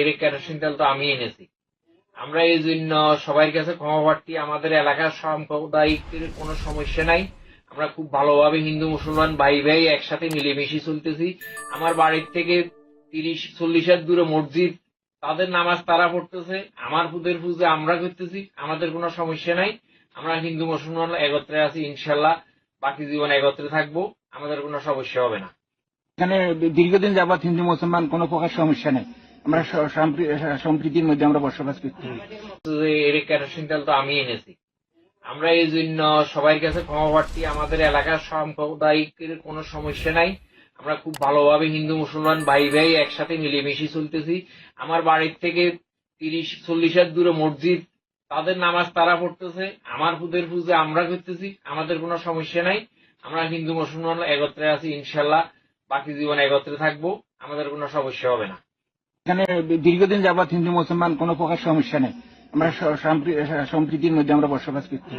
এর কেরোসিন তেল তো আমি এনেছি। আমরা এই জন্য সবার কাছে ক্ষমা প্রার্থী, আমাদের এলাকার সাম্প্রদায়িকের কোনো সমস্যা নাই। আমরা খুব ভালোভাবে হিন্দু, মুসলমান ভাই ভাই একসাথে মিলেমিশে চলতেছি। আমার বাড়ির থেকে তিরিশ চল্লিশ হাত দূরে মসজিদ, তাদের নামাজ তারা পড়তেছে, আমার পুদের পুজো আমরা করতেছি, আমাদের কোনো সমস্যা নাই। আমরা হিন্দু, মুসলমান একত্রে আছি ইনশাল্লাহ বাকি জীবন একত্রে থাকব, আমাদের কোনো সমস্যা হবে না। এখানে দীর্ঘদিন যাবৎ হিন্দু, মুসলমান কোনো প্রকার সমস্যা নেই। আমরা সম্প্রীতির মধ্যে আমরা বসবাস করছি তো আমি এনেছি। আমরা এই জন্য সবার কাছে ক্ষমা প্রার্থী। আমাদের এলাকার সাম্প্রদায়িকের কোনো সমস্যা নাই। আমরা খুব ভালোভাবে হিন্দু, মুসলমান ভাই ভাই একসাথে মিলেমিশে চলতেছি। আমার বাড়ির থেকে তিরিশ, চল্লিশ হাত দূরে মসজিদ, তাদের নামাজ তারা পড়তেছে। আমার পুদের পুজো আমরা করতেছি। আমাদের কোনো সমস্যা নাই। আমরা হিন্দু, মুসলমান একত্রে আছি ইনশাল্লাহ। বাকি জীবন একত্রে থাকব। আমাদের কোনো সমস্যা হবে না। এখানে দীর্ঘদিন যাবৎ হিন্দু মুসলমান কোন প্রকার সমস্যা নেই। আমরা সম্প্রীতির মধ্যে আমরা বসবাস করছি।